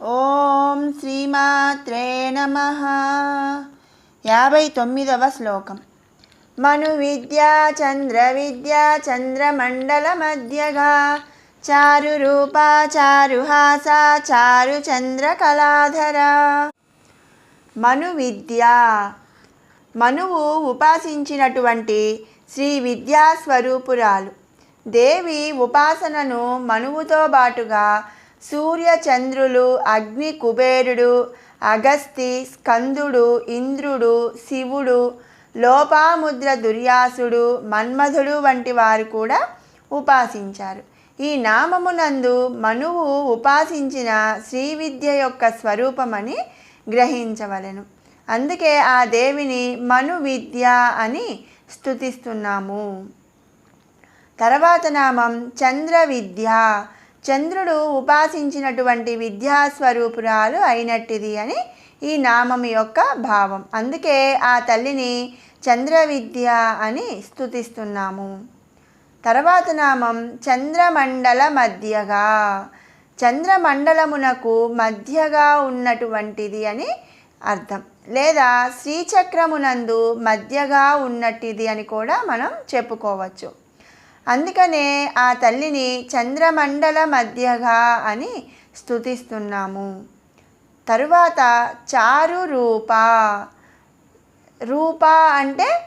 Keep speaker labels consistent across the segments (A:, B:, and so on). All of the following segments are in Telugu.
A: ఓం శ్రీమాత్రే నమ. యాభై తొమ్మిదవ శ్లోకం. మను విద్యా చంద్ర విద్యా చంద్రమండల మధ్యగా. చారు రూపా చారు హాస చారు చంద్ర కళాధర. మను విద్య. మనువు ఉపాసించినటువంటి శ్రీ విద్యా స్వరూపురాలు దేవి ఉపాసనను మనువుతో బాటుగా సూర్యచంద్రులు అగ్ని కుబేరుడు అగస్తి స్కందుడు ఇంద్రుడు శివుడు లోపాముద్ర దుర్యాసుడు మన్మధుడు వంటి వారు కూడా ఉపాసించారు. ఈ నామమునందు మనువు ఉపాసించిన శ్రీ విద్య యొక్క స్వరూపమని గ్రహించవలెను. అందుకే ఆ దేవిని మను విద్య అని స్తుతిస్తున్నాము. తర్వాత నామం చంద్ర విద్య చంద్రుడు ఉపాసించినటువంటి విద్యాస్వరూపురాలు అయినట్టిది అని ఈ నామం యొక్క భావం. అందుకే ఆ తల్లిని చంద్ర విద్య అని స్థుతిస్తున్నాము తర్వాత నామం చంద్రమండల మధ్యగా. చంద్రమండలమునకు మధ్యగా ఉన్నటువంటిది అని అర్థం. లేదా శ్రీచక్రమునందు మధ్యగా ఉన్నట్టిది అని కూడా మనం చెప్పుకోవచ్చు. అందుకనే ఆ తల్లిని చంద్రమండల మధ్యగా అని స్తుతిస్తున్నాము. తరువాత చారు రూప. రూప అంటే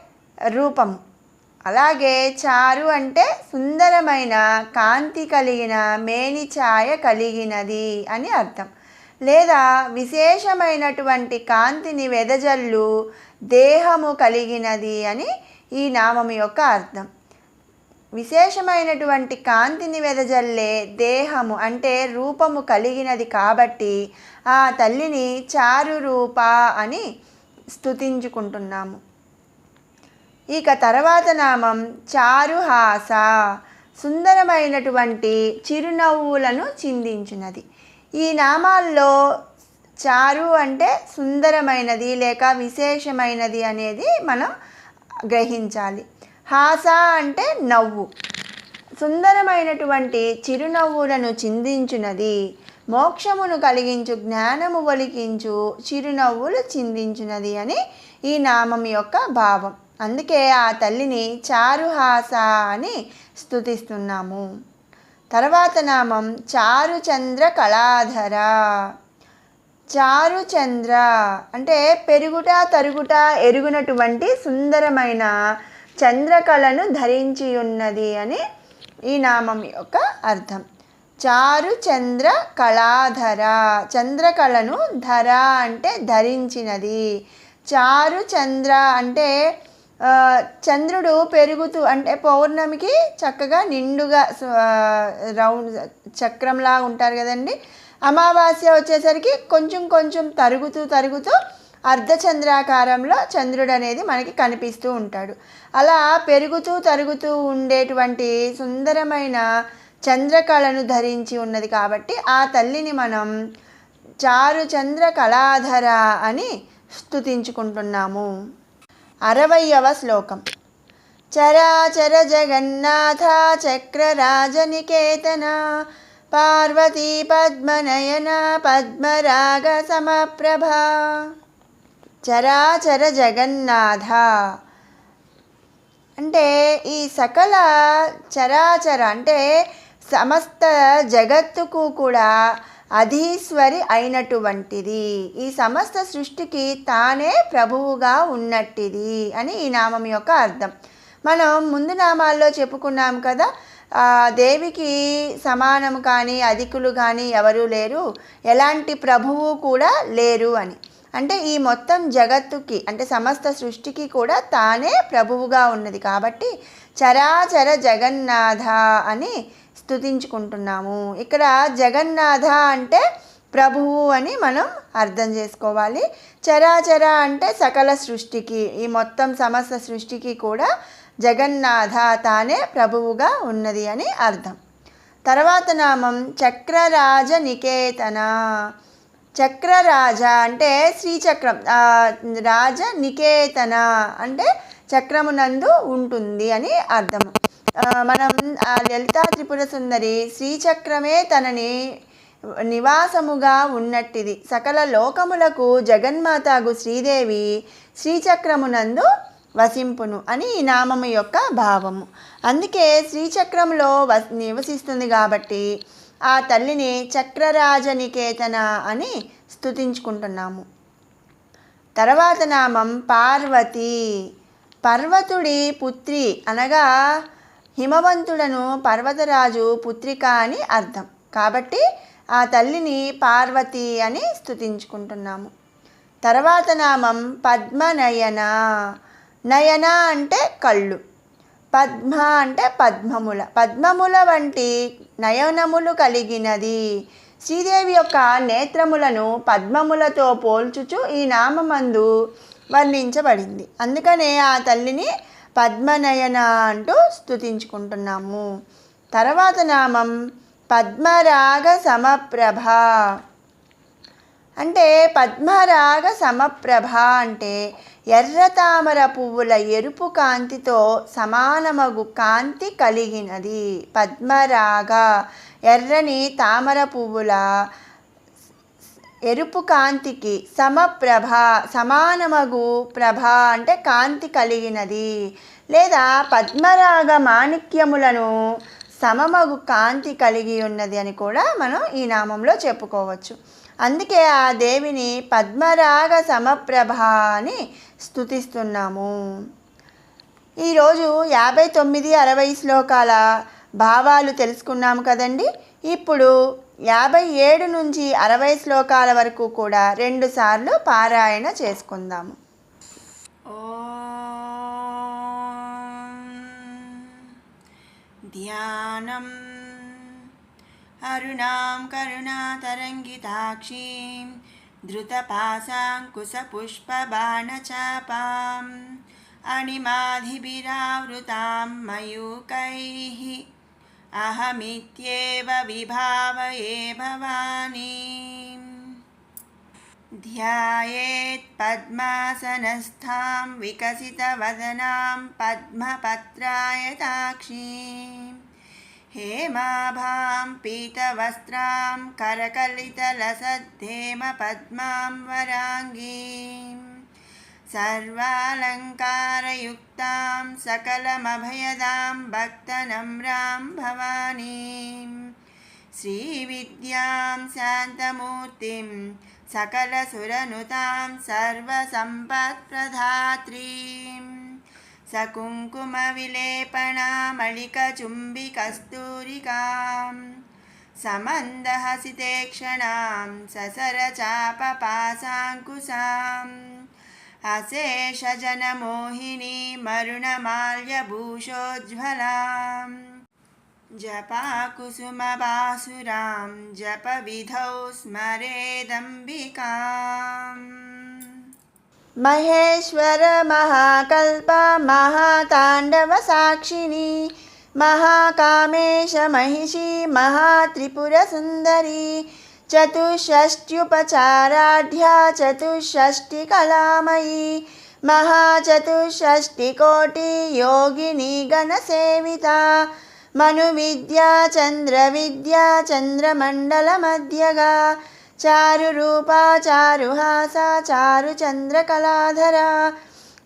A: రూపం అలాగే చారు అంటే సుందరమైన కాంతి కలిగిన మేని ఛాయ కలిగినది అని అర్థం. లేదా విశేషమైనటువంటి కాంతిని వెదజల్లు దేహము కలిగినది అని ఈ నామం యొక్క అర్థం. విశేషమైనటువంటి కాంతిని వెదజల్లే దేహము అంటే రూపము కలిగినది కాబట్టి ఆ తల్లిని చారు రూప అని స్తుతించుకుంటున్నాము. ఇక తర్వాత నామం చారుహాస సుందరమైనటువంటి చిరునవ్వులను చిందించినది. ఈ నామాల్లో చారు అంటే సుందరమైనది లేక విశేషమైనది అనేది మనం గ్రహించాలి. హాస అంటే నవ్వు. సుందరమైనటువంటి చిరునవ్వులను చిందించునది. మోక్షమును కలిగించు జ్ఞానము ఒలికించు చిరునవ్వులు చిందించునది అని ఈ నామం యొక్క భావం. అందుకే ఆ తల్లిని చారుహాస అని స్థుతిస్తున్నాము తర్వాత నామం చారుచంద్ర కళాధర. చారుచంద్ర అంటే పెరుగుట తరుగుట ఎరుగునటువంటి సుందరమైన చంద్రకళను ధరించి ఉన్నది అని ఈ నామం యొక్క అర్థం. చారు చంద్ర కళాధర. చంద్రకళను ధర అంటే ధరించినది. చారు చంద్ర అంటే చంద్రుడు పెరుగుతూ అంటే పౌర్ణమికి చక్కగా నిండుగా రౌండ్ చక్రంలా ఉంటారు కదండి. అమావాస్య వచ్చేసరికి కొంచెం కొంచెం తరుగుతూ తరుగుతూ అర్ధచంద్రాకారంలో చంద్రుడు అనేది మనకి కనిపిస్తూ ఉంటాడు. అలా పెరుగుతూ తరుగుతూ ఉండేటువంటి సుందరమైన చంద్రకళను ధరించి ఉన్నది కాబట్టి ఆ తల్లిని మనం చారు చంద్ర కళాధర అని స్తుతించుకుంటున్నాము. అరవయవ శ్లోకం. చరాచర జగన్నాథ చక్రరాజనికేతన పార్వతీ పద్మనయన పద్మరాగ సమప్రభ. చరాచర జగన్నాథ. అంటే ఈ సకల చరాచర అంటే సమస్త జగత్తుకు కూడా అధీశ్వరి అయినటువంటిది. ఈ సమస్త సృష్టికి తానే ప్రభువుగా ఉన్నట్టిది అని ఈ నామం యొక్క అర్థం. మనం ముందు నామాల్లో చెప్పుకున్నాం కదా దేవికి సమానం కానీ అధికులు కానీ ఎవరూ లేరు. ఎలాంటి ప్రభువు కూడా లేరు అని. అంటే ఈ మొత్తం జగత్తుకి అంటే సమస్త సృష్టికి కూడా తానే ప్రభువుగా ఉన్నది. కాబట్టి చరాచర జగన్నాథ అని స్థుతించుకుంటున్నాము ఇక్కడ జగన్నాథ అంటే ప్రభువు అని మనం అర్థం చేసుకోవాలి. చరాచర అంటే సకల సృష్టికి ఈ మొత్తం సమస్త సృష్టికి కూడా జగన్నాథ తానే ప్రభువుగా ఉన్నది అని అర్థం. తర్వాత నామం చక్రరాజ నికేతన. చక్రరాజ అంటే శ్రీచక్రం. రాజ నికేతన అంటే చక్రమునందు ఉంటుంది అని అర్థం మనం ఆ లలితా త్రిపుర సుందరి శ్రీచక్రమే తనని నివాసముగా ఉన్నట్టిది. సకల లోకములకు జగన్మాతాగు శ్రీదేవి శ్రీచక్రమునందు వసింపును అని ఈ నామము యొక్క భావము. అందుకే శ్రీచక్రంలో వ నివసిస్తుంది కాబట్టి ఆ తల్లిని చక్రరాజనికేతన అని స్థుతించుకుంటున్నాము తర్వాత నామం పార్వతి. పర్వతుడి పుత్రి అనగా హిమవంతుడను పర్వతరాజు పుత్రిక అని అర్థం. కాబట్టి ఆ తల్లిని పార్వతి అని స్థుతించుకుంటున్నాము తర్వాత నామం పద్మనయన. నయన అంటే కళ్ళు. పద్మ అంటే పద్మముల. పద్మముల వంటి నయనములు కలిగినది. శ్రీదేవి యొక్క నేత్రములను పద్మములతో పోల్చుచు ఈ నామమందు వర్ణించబడింది. అందుకనే ఆ తల్లిని పద్మనయన అంటూ స్తుతించుకుంటున్నాము. తర్వాత నామం పద్మరాగ సమప్రభ. అంటే పద్మరాగ సమప్రభ అంటే ఎర్ర తామర పువ్వుల ఎరుపు కాంతితో సమానమగు కాంతి కలిగినది. పద్మరాగ ఎర్రని తామర పువ్వుల ఎరుపు కాంతికి సమప్రభ సమానమగు ప్రభ అంటే కాంతి కలిగినది. లేదా పద్మరాగ మాణిక్యములను సమమగు కాంతి కలిగి ఉన్నది అని కూడా మనం ఈ నామంలో చెప్పుకోవచ్చు. అందుకే ఆ దేవిని పద్మరాగ సమప్రభ అని స్థుతిస్తున్నాము ఈరోజు యాభై తొమ్మిది అరవై శ్లోకాల భావాలు తెలుసుకున్నాము కదండి. ఇప్పుడు యాభై ఏడు నుంచి అరవై శ్లోకాల వరకు కూడా రెండు సార్లు పారాయణ చేసుకుందాము. ధ్యానం अरुणां करुणातरङ्गिताक्षीं धृतपासाङ्कुशपुष्पबाणचापाम् अणिमाधिभिरावृतां मयूकैः अहमित्येव विभावये भवानी। ध्यायेत् पद्मासनस्थां विकसितवदनां पद्मपत्रायताक्षीम् हेमाभां पीतवस्त्रां करकलितलसद्धेमपद्मां वराङ्गीं सर्वालङ्कारयुक्तां सकलमभयदां भक्तनम्रां भवानीं श्रीविद्यां शान्तमूर्तिं सकलसुरनुतां सर्वसम्पत्प्रधात्रीम् सकुङ्कुमविलेपणामलिकचुम्बिकस्तूरिकां समन्दहसितेक्षणां ससरचापपासाङ्कुशाम् अशेषजनमोहिनी मरुणमाल्यभूषोज्ज्वलां जपाकुसुमबासुरां जपविधौ स्मरेदम्बिकाम् మహేశ్వర మహాకల్ప మహాతాండవ సాక్షిణి మహాకామేశ మహిషి మహాత్రిపుర సుందరి చతుషష్ట్యుపచారాఢ్య చతుషష్టి కళామయీ మహాచతుషష్టికోటి యోగిని గణసేవిత మను విద్యా చంద్ర విద్యా చంద్రమండల మధ్యగా చారు రూపా చారు హాస చారు చంద్రకళాధర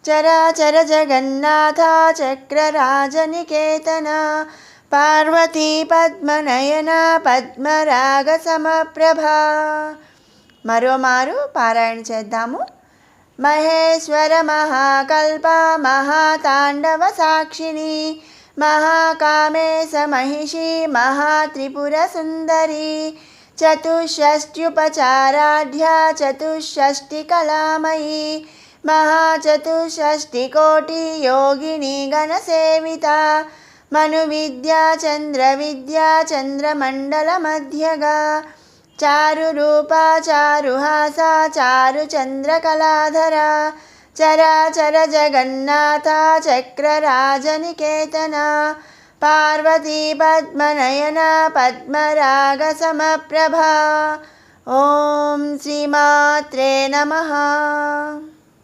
A: చరాచర జగన్నాథ చక్రరాజనికేతన పార్వతీ పద్మనయన పద్మరాగ సమప్రభ. మరోమారు పారాయణ చేద్దాము. మహేశ్వర మహాకల్ప మహాతాండవ సాక్షిణి మహాకామేశ మహిషి మహాత్రిపుర సుందరి చతుషష్ట్యుపచారాఢ్యా చతుషష్టికళామయీ మహాచతుషష్టికోటి యోగిని గణసేవిత మను విద్యా చంద్ర విద్యా చంద్రమండల మధ్యగా చారు రూపా చారుహాస చారు చంద్రకళాధర చరాచర జగన్నాథ చక్రరాజనికేతన పార్వతీ పద్మనయన పద్మరాగ సమప్రభ. ఓం శ్రీమాత్రే నమ.